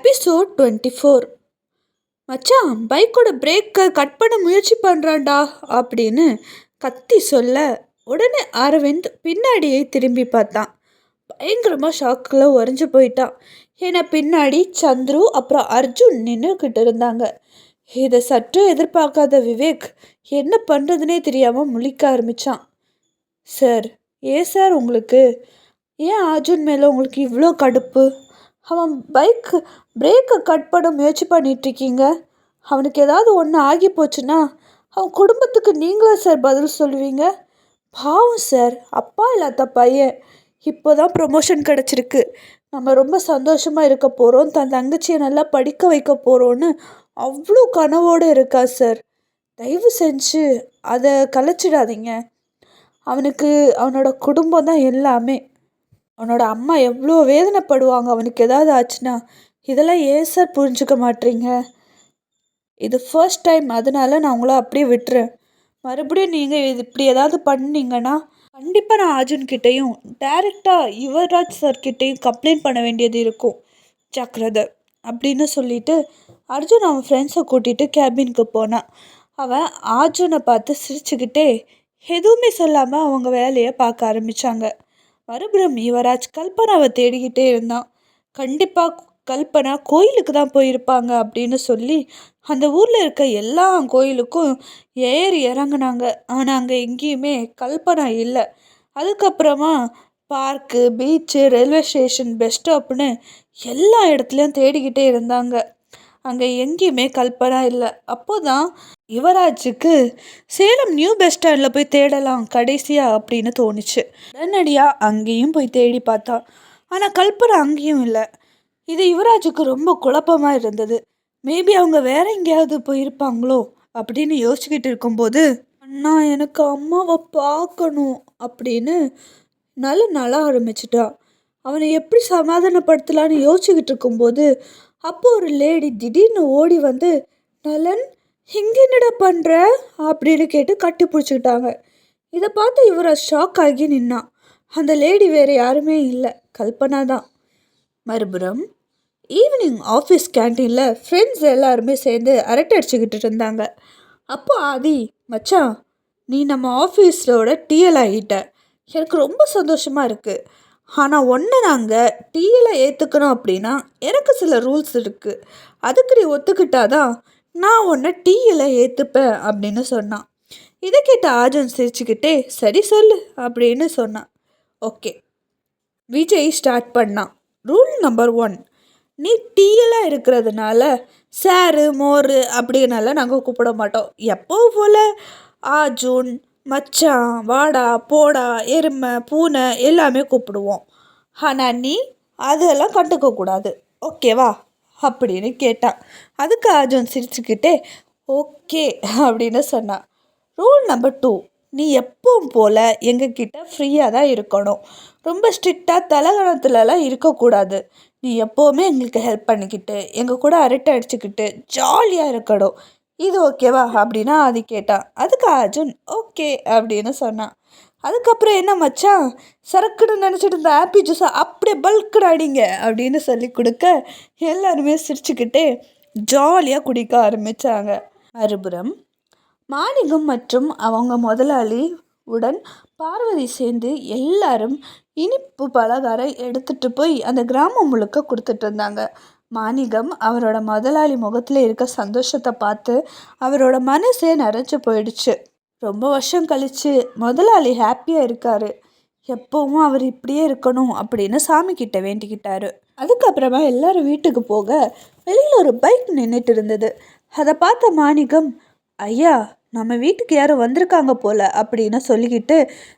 Episode twenty four. மச்சான் பைக்கோட பிரேக்கை கட் பண்ண முயற்சி பண்ணுறான்டா அப்படின்னு கத்தி சொல்ல உடனே அரவிந்த் பின்னாடியே திரும்பி பார்த்தான். பயங்கரமாக ஷாக்கில் உறைஞ்சு போயிட்டான். ஏன்னா பின்னாடி சந்துரு அப்புறம் அர்ஜுன் நின்றுக்கிட்டு இருந்தாங்க. இதை சற்று எதிர்பார்க்காத விவேக் என்ன பண்ணுறதுனே தெரியாமல் முழிக்க ஆரம்பித்தான் சார் ஏன் சார் உங்களுக்கு? ஏன் அர்ஜுன் மேலே உங்களுக்கு இவ்வளோ கடுப்பு? அவன் பைக்கு பிரேக்கை கட் பண்ண முயற்சி பண்ணிகிட்ருக்கீங்க அவனுக்கு ஏதாவது ஒன்று ஆகி போச்சுன்னா அவன் குடும்பத்துக்கு நீங்களா சார் பதில் சொல்லுவீங்க. பாவம் சார் அப்பா இல்லாத பையன். இப்போ தான் ப்ரொமோஷன் கிடச்சிருக்கு. நம்ம ரொம்ப சந்தோஷமாக இருக்க போகிறோம் தன் தங்கச்சியை நல்லா படிக்க வைக்க போகிறோன்னு அவ்வளோ கனவோடு இருக்கா சார் தயவு செஞ்சு அதை கலைச்சிடாதீங்க. அவனுக்கு அவனோட குடும்பம் தான் எல்லாமே. அவனோட அம்மா எவ்வளோ வேதனைப்படுவாங்க. அவனுக்கு ஏதாவது ஆச்சுன்னா இதெல்லாம் ஏன் சார் புரிஞ்சுக்க மாட்டீங்க இது ஃபர்ஸ்ட் டைம் அதனால நான் உங்களை அப்படியே விட்டுறேன். மறுபடியும் நீங்கள் இது இப்படி ஏதாவது பண்ணீங்கன்னா கண்டிப்பாக நான் அர்ஜுன் கிட்டேயும் டைரெக்டாக யுவராஜ் சார் கிட்டேயும் கம்ப்ளைண்ட் பண்ண வேண்டியது இருக்கும். ஜாக்கிரதை அப்படின்னு சொல்லிட்டு அர்ஜுன் அவன் ஃப்ரெண்ட்ஸை கூட்டிகிட்டு கேபினுக்கு போனான். அவன் அர்ஜுனை பார்த்து சிரிச்சுக்கிட்டே எதுவுமே சொல்லாமல் அவங்க வேலையை பார்க்க ஆரம்பித்தாங்க மறுபுறம் யுவராஜ் கல்பனாவை தேடிக்கிட்டே இருந்தான். கண்டிப்பாக கல்பனா கோயிலுக்கு தான் போயிருப்பாங்க அப்படின்னு சொல்லி அந்த ஊரில் இருக்க எல்லா கோயிலுக்கும் ஏறி இறங்குனாங்க. ஆனால் அங்கே எங்கேயுமே கல்பனா இல்லை. அதுக்கப்புறமா park beach railway station bus ஸ்டாப்னு எல்லா இடத்துலையும் தேடிக்கிட்டே இருந்தாங்க. அங்கே எங்கேயுமே கல்பனா இல்லை. அப்போ தான் யுவராஜுக்கு சேலம் நியூ பஸ் ஸ்டாண்டில் போய் தேடலாம் கடைசியாக அப்படின்னு தோணுச்சு. உடனடியாக அங்கேயும் போய் தேடி பார்த்தா ஆனால் கல்பனா அங்கேயும் இல்லை. இது யுவராஜுக்கு ரொம்ப குழப்பமாக இருந்தது. மேபி அவங்க வேற எங்கேயாவது போயிருப்பாங்களோ அப்படின்னு யோசிச்சுக்கிட்டு இருக்கும்போது அண்ணா எனக்கு அம்மாவை பார்க்கணும் அப்படின்னு நல்ல நல்லா ஆரம்பிச்சிட்டா. அவனை எப்படி சமாதானப்படுத்தலான்னு யோசிச்சுக்கிட்டு இருக்கும்போது அப்போ ஒரு லேடி திடீர்னு ஓடி வந்து நலன் இங்கே என்னடா பண்ணுற அப்படின்னு கேட்டு கட்டி பிடிச்சிக்கிட்டாங்க இதை பார்த்து இவரை ஷாக் ஆகி நின்னான் அந்த லேடி வேறு யாருமே இல்லை. கல்பனா தான். மறுபுறம் ஈவினிங் ஆஃபீஸ் கேன்டீனில் ஃப்ரெண்ட்ஸ் எல்லாருமே சேர்ந்து அரட்டை அடிச்சுக்கிட்டு இருந்தாங்க. அப்போ ஆதி மச்சான் நீ நம்ம ஆஃபீஸோட டிஎல் ஆகிட்ட. எனக்கு ரொம்ப சந்தோஷமாக இருக்குது ஆனால் ஒன்று நாங்கள் டீயில் ஏற்றுக்கணும் அப்படின்னா எனக்கு சில ரூல்ஸ் இருக்குது அதுக்கு நீ ஒத்துக்கிட்டாதான் நான் உன்னை டீயில் ஏற்றுப்பேன் அப்படின்னு சொன்னான். இதை கேட்ட ஆஜன் சிரிச்சுக்கிட்டே சரி சொல்லு அப்படின்னு சொன்னான். ஓகே. விஜய் ஸ்டார்ட் பண்ணான். ரூல் நம்பர் ஒன் நீ டீயெல்லாம் இருக்கிறதுனால சாரு மோர் அப்படின்னால நாங்கள் கூப்பிட மாட்டோம். எப்போ போல்? ஆஜூன் மச்சான் வாடா போடா எருமை பூனை எல்லாமே கூப்பிடுவோம். ஆனால் நீ அதெல்லாம் கண்டுக்கக்கூடாது. ஓகேவா? அப்படின்னு கேட்டான் அதுக்கு அர்ஜுன் சிரிச்சுக்கிட்டே ஓகே அப்படின்னு சொன்னான் ரூல் நம்பர் டூ நீ எப்பவும் போல் எங்ககிட்ட ஃப்ரீயாக தான் இருக்கணும். ரொம்ப ஸ்ட்ரிக்டாக தலகணத்துலலாம் இருக்கக்கூடாது. நீ எப்போவுமே எங்களுக்கு ஹெல்ப் பண்ணிக்கிட்டு எங்கள் கூட அரட்டை அடிச்சுக்கிட்டு ஜாலியாக இருக்கணும். இது ஓகேவா அப்படின்னா அது கேட்டான் அதுக்கு அர்ஜுன் ஓகே அப்படின்னு சொன்னான் அதுக்கப்புறம் என்ன மச்சான்? சரக்குன்னு நினச்சிட்டு இருந்த ஆப்பி ஜூஸை அப்படியே பல்க்குடு அடிங்க அப்படின்னு சொல்லி கொடுக்க எல்லாருமே சிரிச்சுக்கிட்டே ஜாலியாக குடிக்க ஆரம்பித்தாங்க மறுபுறம் மாணிகம் மற்றும் அவங்க முதலாளி உடன் பார்வதி சேர்ந்து எல்லாரும் இனிப்பு பலகாரம் எடுத்துகிட்டு போய் அந்த கிராமம் முழுக்க கொடுத்துட்டு இருந்தாங்க. மாணிகம் அவரோட முதலாளி முகத்தில் இருக்க சந்தோஷத்தை பார்த்து அவரோட மனசே நிறைஞ்சு போயிடுச்சு. ரொம்ப வருஷம் கழித்து முதலாளி ஹாப்பியாக இருக்கார். எப்போவும் அவர் இப்படியே இருக்கணும் அப்படின்னு சாமி கிட்ட வேண்டிக்கிட்டாரு. அதுக்கப்புறமா எல்லாரும் வீட்டுக்கு போக வெளியில் ஒரு பைக் நின்றுட்டு இருந்தது. அதை பார்த்த மாணிக்கம் ஐயா நம்ம வீட்டுக்கு யாரும் வந்திருக்காங்க போல அப்படின்னு சொல்லிக்கிட்டு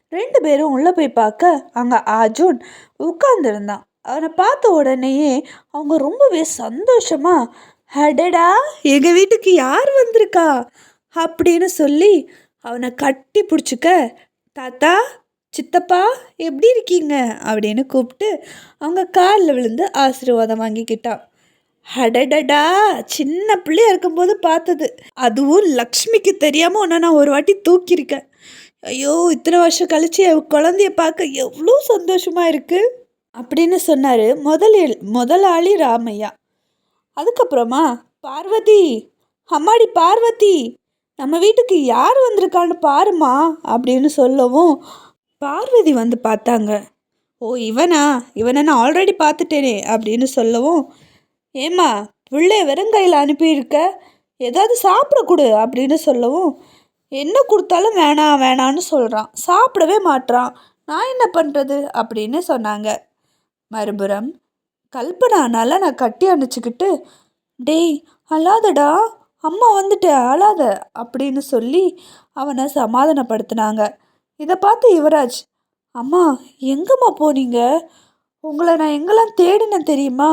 ரெண்டு பேரும் உள்ளே போய் பார்க்க அங்கே அர்ஜுன் உட்கார்ந்துருந்தான். அவனை பார்த்த உடனேயே அவங்க ரொம்பவே சந்தோஷமா அடடா எங்கள் வீட்டுக்கு யார் வந்திருக்கா? அப்படின்னு சொல்லி அவனை கட்டி பிடிச்சிக்க தாத்தா சித்தப்பா எப்படி இருக்கீங்க? அப்படின்னு கூப்பிட்டு அவங்க காலில் விழுந்து ஆசீர்வாதம் வாங்கிக்கிட்டான். அடடடா சின்ன பிள்ளையா இருக்கும்போது பார்த்தது. அதுவும் லக்ஷ்மிக்கு தெரியாமல் ஒன்று நான் ஒரு வாட்டி தூக்கியிருக்கேன். ஐயோ இத்தனை வருஷம் கழிச்சு என் குழந்தைய பார்க்க எவ்வளோ சந்தோஷமாக இருக்குது அப்படின்னு சொன்னார் முதலில் முதலாளி ராமையா. அதுக்கப்புறமா பார்வதி அம்மாடி பார்வதி. நம்ம வீட்டுக்கு யார் வந்திருக்கான்னு பாருமா அப்படின்னு சொல்லவும் பார்வதி வந்து பார்த்தாங்க. ஓ இவனா? இவனை நான் ஆல்ரெடி பார்த்துட்டேனே அப்படின்னு சொல்லவும் ஏம்மா பிள்ளைய வெறுங்கையில் அனுப்பியிருக்க? ஏதாவது சாப்பிட கொடு அப்படின்னு சொல்லவும் என்ன கொடுத்தாலும் வேணாம் வேணான்னு சொல்கிறான் சாப்பிடவே மாட்றான். நான் என்ன பண்ணுறது அப்படின்னு சொன்னாங்க. மறுபுறம் கல்பனானால நான் கட்டி அணைச்சிக்கிட்டு டேய் அல்லாதடா அம்மா வந்துட்டு அழாத அப்படின்னு சொல்லி அவனை சமாதானப்படுத்தினாங்க. இதை பார்த்து யுவராஜ் அம்மா எங்கம்மா போனீங்க? உங்களை நான் எங்கெல்லாம் தேடினேன் தெரியுமா?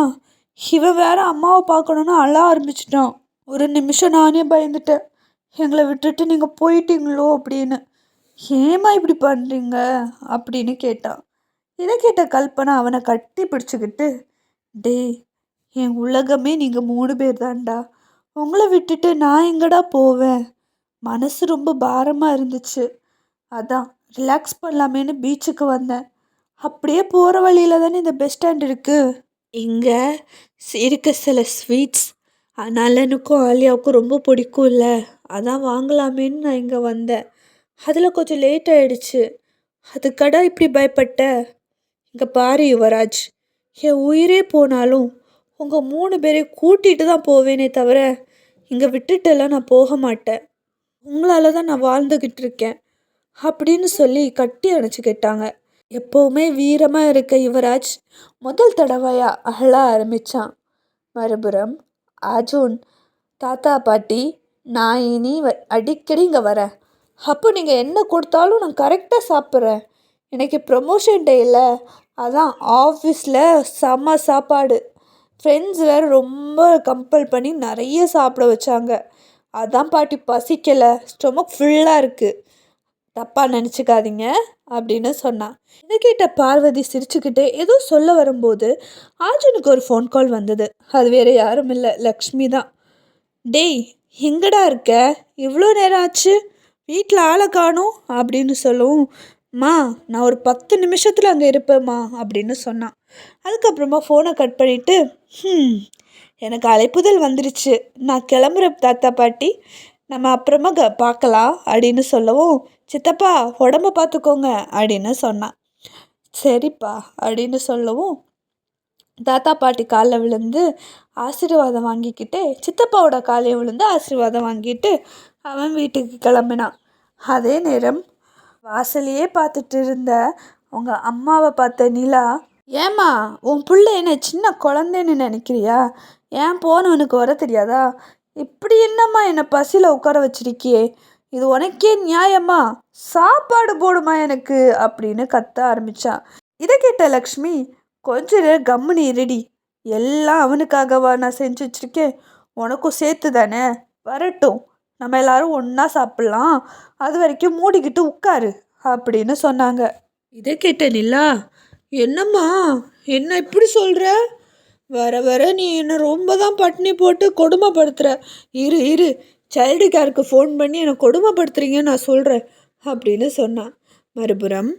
இவன் வேற அம்மாவை பார்க்கணுன்னு அழ ஆரம்பிச்சிட்டான். ஒரு நிமிஷம் நானே பயந்துட்டேன். எங்களை விட்டுட்டு நீங்கள் போயிட்டீங்களோ அப்படின்னு. ஏம்மா இப்படி பண்ணுறீங்க அப்படின்னு கேட்டான் இதை கேட்ட கல்பனா அவனை கட்டி பிடிச்சிக்கிட்டு டேய் என் உலகமே நீங்கள் மூணு பேர் தான்டா. உங்களை விட்டுட்டு நான் எங்கடா போவேன்? மனசு ரொம்ப பாரமாக இருந்துச்சு. அதான் ரிலாக்ஸ் பண்ணலாமேன்னு பீச்சுக்கு வந்தேன். அப்படியே போகிற வழியில் தானே இந்த பஸ் ஸ்டாண்ட் இருக்குது இங்கே இருக்க சில ஸ்வீட்ஸ் நலனுக்கும் ஆலியாவுக்கும் ரொம்ப பிடிக்கும்ல. அதான் வாங்கலாமேன்னு நான் இங்கே வந்தேன். அதில் கொஞ்சம் லேட் ஆயிடுச்சு. அதுக்கடா இப்படி பயப்பட்ட? இங்கே பாரு யுவராஜ் என் உயிரே போனாலும் உங்கள் மூணு பேரையும் கூட்டிகிட்டு தான் போவேனே தவிர இங்கே விட்டுட்டெல்லாம் நான் போக மாட்டேன். உங்களால் தான் நான் வாழ்ந்துக்கிட்டு இருக்கேன் அப்படின்னு சொல்லி கட்டி அணைச்சிக்கிட்டாங்க எப்போவுமே வீரமாக இருக்க யுவராஜ் முதல் தடவையாக அழ ஆரம்பித்தான் மறுபுறம் அர்ஜுன் தாத்தா பாட்டி நான் இனி வ அடிக்கடி இங்கே வரேன். அப்போ நீங்கள் என்ன கொடுத்தாலும் நான் கரெக்டாக சாப்பிட்றேன். எனக்கு ப்ரமோஷன் இல்லை அதான் ஆஃபீஸில் செம்ம சாப்பாடு. ஃப்ரெண்ட்ஸ் வேறு ரொம்ப கம்பல் பண்ணி நிறைய சாப்பிட வச்சாங்க. அதான் பாட்டி பசிக்கலை. ஸ்டொமக் ஃபுல்லாக இருக்குது தப்பாக நினச்சிக்காதீங்க அப்படின்னு சொன்னான் இதை கேட்ட பார்வதி சிரிச்சுக்கிட்டே ஏதோ சொல்ல வரும்போது ஆர்ஜுனுக்கு ஒரு ஃபோன் கால் வந்தது. அது வேறு யாரும் இல்லை. லக்ஷ்மி தான். டேய் எங்கடா இருக்க? இவ்வளோ நேரம் ஆச்சு. வீட்டில் ஆளை காணும் அப்படின்னு சொல்லவும் மா நான் ஒரு பத்து நிமிஷத்தில் அங்கே இருப்பேம்மா அப்படின்னு சொன்னான் அதுக்கப்புறமா ஃபோனை கட் பண்ணிவிட்டு ம் எனக்கு அழைப்புதல் வந்துருச்சு. நான் கிளம்புற தாத்தா பாட்டி. நம்ம அப்புறமா க பார்க்கலாம் அப்படின்னு சொல்லவும் சித்தப்பா உடம்ப பார்த்துக்கோங்க அப்படின்னு சொன்னான். சரிப்பா அப்படின்னு சொல்லவும் தாத்தா பாட்டி காலில் விழுந்து ஆசீர்வாதம் வாங்கிக்கிட்டு சித்தப்பாவோட காலையை விழுந்து ஆசீர்வாதம் வாங்கிட்டு அவன் வீட்டுக்கு கிளம்பினான். அதே நேரம் வாசலையே பார்த்துட்டு இருந்த அவங்க அம்மாவை பார்த்த நிலா ஏம்மா உன் பிள்ளை என்ன சின்ன குழந்தைன்னு நினைக்கிறியா? ஏன் போனவனுக்கு வர தெரியாதா? இப்படி என்னம்மா என்னை பசியில் உட்கார வச்சிருக்கியே? இது உனக்கே நியாயமா? சாப்பாடு போடுமா எனக்கு? அப்படின்னு கத்த ஆரம்பிச்சான் இதை கேட்ட லக்ஷ்மி கொஞ்ச நேரம் கம்முனி இருடி. எல்லாம் அவனுக்காகவா நான் செஞ்சு வச்சுருக்கேன். உனக்கும் சேர்த்து தானே? வரட்டும். நம்ம எல்லாரும் ஒன்றா சாப்பிட்லாம். அது வரைக்கும் மூடிக்கிட்டு உட்காரு அப்படின்னு சொன்னாங்க. இதை கேட்ட நிலா என்னம்மா? என்ன இப்படி சொல்கிற வர வர நீ என்னை ரொம்ப தான் பட்டினி போட்டு கொடுமைப்படுத்துகிற இரு இரு. சைல்டு கேருக்கு ஃபோன் பண்ணி என்னை கொடுமைப்படுத்துறீங்கன்னு நான் சொல்கிறேன் அப்படின்னு சொன்னான். மறுபுறம்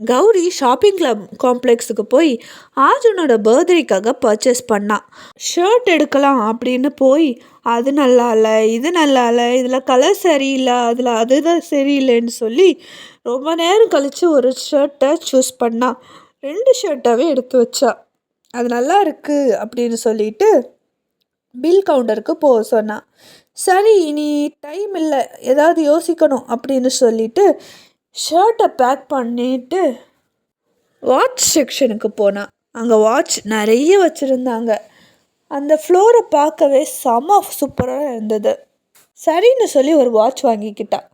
கௌரி ஷாப்பிங் கிளப் காம்ப்ளெக்ஸுக்கு போய் ஆர்ஜுனோட பர்த்டேக்காக பர்ச்சேஸ் பண்ணான். ஷர்ட் எடுக்கலாம் அப்படின்னு போய் அது நல்லா இல்லை இது நல்லா இல்லை இதில் கலர் சரியில்லை அதில் அதுதான் சரியில்லைன்னு சொல்லி ரொம்ப நேரம் கழித்து ஒரு ஷர்ட்டை சூஸ் பண்ணான். ரெண்டு ஷர்ட்டாகவே எடுத்து வச்சா. அது நல்லா இருக்குது அப்படின்னு சொல்லிட்டு பில் கவுண்டருக்கு போக சொன்னான் சரி இனி டைம் இல்லை ஏதாவது யோசிக்கணும் அப்படின்னு சொல்லிட்டு ஷர்ட்டை பேக் பண்ணிட்டு வாட்ச் செக்ஷனுக்கு போனான் அங்கே வாட்ச் நிறைய வச்சுருந்தாங்க. அந்த ஃப்ளோரை பார்க்கவே செம சூப்பராக இருந்தது. சரின்னு சொல்லி ஒரு வாட்ச் வாங்கிக்கிட்டான்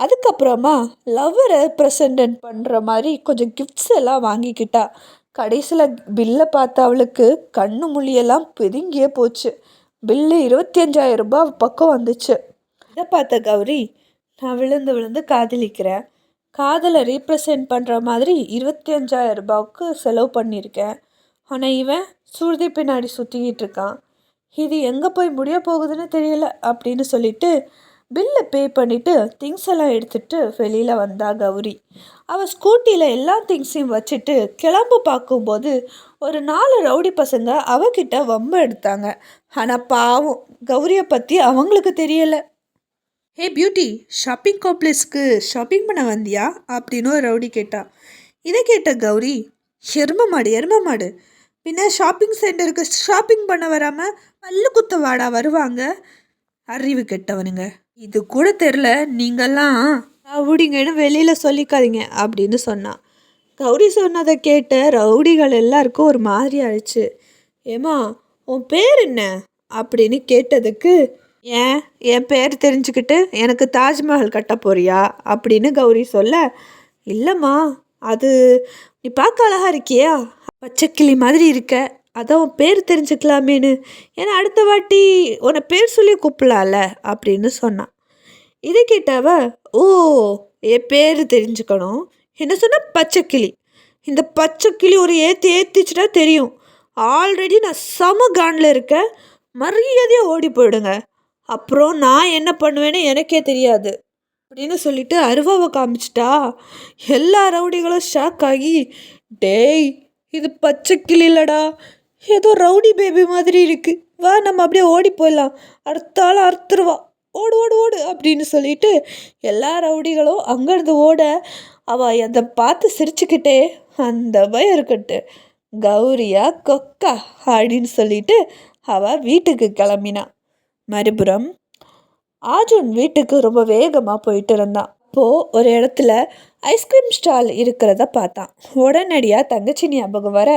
அதுக்கப்புறமா லவ்வரை ப்ரெசன்ட் பண்ணுற மாதிரி கொஞ்சம் கிஃப்ட்ஸ் எல்லாம் வாங்கிக்கிட்டா. கடைசியில் பில்லை பார்த்த அவளுக்கு கண்ணு மொழியெல்லாம் பிதுங்கியே போச்சு. பில்லு இருபத்தி அஞ்சாயிரம் ரூபாய் பக்கம் வந்துச்சு. இதை பார்த்த கௌரி நான் விழுந்து விழுந்து காதலிக்கிறேன். காதலை ரீப்ரசன்ட் பண்ணுற மாதிரி இருபத்தி அஞ்சாயிரம் ரூபாய்க்கு செலவு பண்ணியிருக்கேன். ஆனால் இவன் சுருதி பின்னாடி சுற்றிக்கிட்டு இருக்கான். இது எங்கே போய் முடிய போகுதுன்னு தெரியல அப்படின்னு சொல்லிட்டு பில்லை பே பண்ணிவிட்டு திங்ஸ் எல்லாம் எடுத்துகிட்டு வெளியில் வந்தா கௌரி. அவள் ஸ்கூட்டியில் எல்லா திங்ஸையும் வச்சுட்டு கிளம்ப பார்க்கும்போது ஒரு நாலு ரவுடி பசங்க அவகிட்ட வம்பு எடுத்தாங்க. ஆனால் பாவம் கௌரியை பற்றி அவங்களுக்கு தெரியலை. ஹே பியூட்டி ஷாப்பிங் காம்ப்ளெக்ஸ்க்கு ஷாப்பிங் பண்ண வந்தியா? அப்படின்னு ஒரு ரவுடி கேட்டா. இதை கேட்ட கௌரி எரும மாடு எரும மாடு. பின்ன ஷாப்பிங் சென்டருக்கு ஷாப்பிங் பண்ண வராமல் பல்லு குத்த வாடா வருவாங்க? அறிவு கெட்டவனுங்க. இது கூட தெரில நீங்கள்லாம் ரவுடிங்கன்னு வெளியில் சொல்லிக்காதீங்க அப்படின்னு சொன்னான். கௌரி சொன்னதை கேட்ட ரவுடிகள் எல்லாருக்கும் ஒரு மாதிரி ஆயிடுச்சு. ஏமா உன் பேர் என்ன? அப்படின்னு கேட்டதுக்கு ஏன் என் பேர் தெரிஞ்சுக்கிட்டு எனக்கு தாஜ்மஹால் கட்ட போறியா? அப்படின்னு கௌரி சொல்ல இல்லைம்மா அது நீ பார்க்க அழகா இருக்கியா? பச்சைக்கிளி மாதிரி இருக்க. அதான் உன் பேர் தெரிஞ்சுக்கலாமேன்னு. ஏன்னா அடுத்த வாட்டி உன்னை பேர் சொல்லி கூப்பிடலாம்ல அப்படின்னு சொன்னான். இதை கேட்டவ ஓ என் பேர் தெரிஞ்சுக்கணும். என்ன சொன்ன பச்சைக்கிளி இந்த பச்சைக்கிளி ஒரு ஏற்றி ஏற்றிச்சுட்டா தெரியும். ஆல்ரெடி நான் சம காண்டில் இருக்கேன் மரியாதையாக ஓடி போயிடுங்க. அப்புறம் நான் என்ன பண்ணுவேன்னு எனக்கே தெரியாது அப்படின்னு சொல்லிட்டு அருவாவை காமிச்சிட்டா. எல்லா ரவுடிகளும் ஷாக் ஆகி டேய் இது பச்சை கிளிலடா ஏதோ ரவுடி பேபி மாதிரி இருக்கு. வா நம்ம அப்படியே ஓடி போயிடலாம். அடுத்த ஆள் அறுத்துருவா. ஓடு ஓடு ஓடு அப்படின்னு சொல்லிட்டு எல்லா ரவுடிகளும் அங்கேருந்து ஓட அவள் அதை பார்த்து சிரிச்சுக்கிட்டே அந்த பயம் இருக்கட்டு கௌரியா கொக்கா அப்படின்னு சொல்லிட்டு அவள் வீட்டுக்கு கிளம்பினா. மறுபுறம் ஆஜுன் வீட்டுக்கு ரொம்ப வேகமாக போயிட்டு இருந்தான். அப்போது ஒரு இடத்துல ஐஸ்கிரீம் ஸ்டால் இருக்கிறத பார்த்தான். உடனடியாக தங்கச்சி ஞாபகம் வர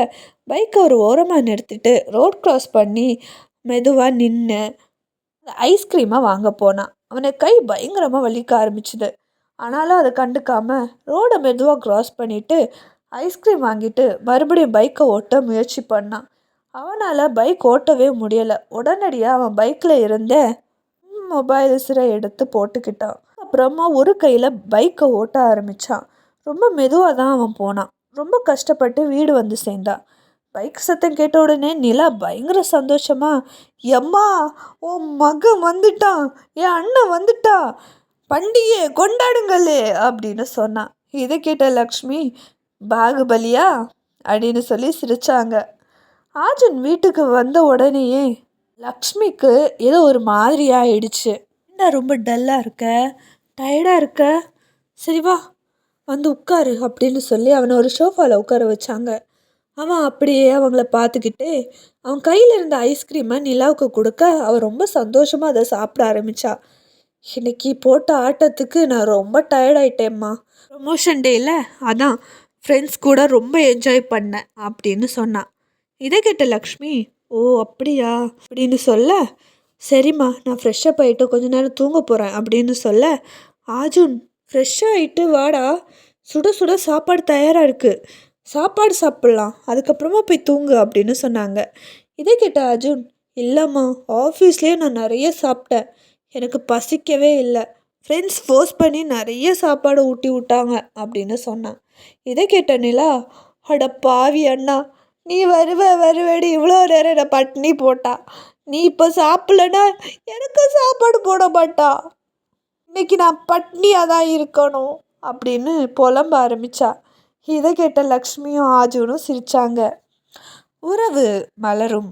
பைக்கை ஒரு ஓரமாக நிறுத்திட்டு ரோட் க்ராஸ் பண்ணி மெதுவாக நின்று ஐஸ்கிரீமை வாங்க போனான். அவனுக்கு கை பயங்கரமாக வலிக்க ஆரம்பிச்சுது. ஆனாலும் அதை கண்டுக்காமல் ரோடை மெதுவாக க்ராஸ் பண்ணிவிட்டு ஐஸ்கிரீம் வாங்கிட்டு மறுபடியும் பைக்கை ஓட்ட முயற்சி பண்ணான். அவனால் பைக் ஓட்டவே முடியலை. உடனடியாக அவன் பைக்கில் இருந்த சிறை எடுத்து போட்டுக்கிட்டான். அப்புறமா ஒரு கையில் பைக்கை ஓட்ட ஆரம்பித்தான் ரொம்ப மெதுவாக தான் அவன் போனான். ரொம்ப கஷ்டப்பட்டு வீடு வந்து சேர்ந்தான் பைக் சத்தம் கேட்ட உடனே நிலா பயங்கர சந்தோஷமா எம்மா உன் மகன் வந்துட்டான். என் அண்ணன் வந்துட்டா. பண்டிகை கொண்டாடுங்களே அப்படின்னு சொன்னான். இதை கேட்ட லக்ஷ்மி பாகுபலியா அப்படின்னு சொல்லி சிரித்தாங்க ஆஜன் வீட்டுக்கு வந்த உடனேயே லக்ஷ்மிக்கு ஏதோ ஒரு மாதிரி ஆயிடுச்சு. என்ன ரொம்ப டல்லாக இருக்க? டயர்டாக இருக்க? சரி வா வந்து உட்காரு அப்படின்னு சொல்லி அவனை ஒரு ஷோஃபாவில் உட்கார வச்சாங்க. அவன் அப்படியே அவங்கள பார்த்துக்கிட்டு அவன் கையில் இருந்த ஐஸ்கிரீமை நிலாவுக்கு கொடுக்க அவன் ரொம்ப சந்தோஷமாக அதை சாப்பிட ஆரம்பித்தா இன்னைக்கு போட்ட ஆட்டத்துக்கு நான் ரொம்ப டயர்டாயிட்டேம்மா ப்ரொமோஷன் டேயில் அதான் ஃப்ரெண்ட்ஸ் கூட ரொம்ப என்ஜாய் பண்ணேன் அப்படின்னு சொன்னான். இதை கேட்ட லக்ஷ்மி ஓ அப்படியா? அப்படின்னு சொல்ல சரிம்மா நான் ஃப்ரெஷ்ஷப் ஆகிட்டு கொஞ்ச நேரம் தூங்க போகிறேன் அப்படின்னு சொல்ல ஆஜுன் ஃப்ரெஷ்ஷாக ஆகிட்டு வாடா. சுட சுட சாப்பாடு தயாராக இருக்குது சாப்பாடு சாப்பிட்லாம். அதுக்கப்புறமா போய் தூங்கு அப்படின்னு சொன்னாங்க. இதை கேட்ட அர்ஜுன் இல்லைம்மா ஆஃபீஸ்லேயே நான் நிறைய சாப்பிட்டேன். எனக்கு பசிக்கவே இல்லை. ஃப்ரெண்ட்ஸ் ஃபோர்ஸ் பண்ணி நிறைய சாப்பாடு ஊட்டி விட்டாங்க அப்படின்னு சொன்னான். இதை கேட்ட நிலா அட பாவி அண்ணா நீ வருவ வருவேடி. இவ்வளோ நேரம் என்னை பட்னி போட்டா. நீ இப்போ சாப்பிட்லன்னா எனக்கு சாப்பாடு போட மாட்டா. இன்னைக்கு நான் பட்னியாக தான் இருக்கணும் அப்படின்னு புலம்ப ஆரம்பிச்சா. இதை கேட்ட லக்ஷ்மியும் ஆஜுனும் சிரித்தாங்க உறவு மலரும்.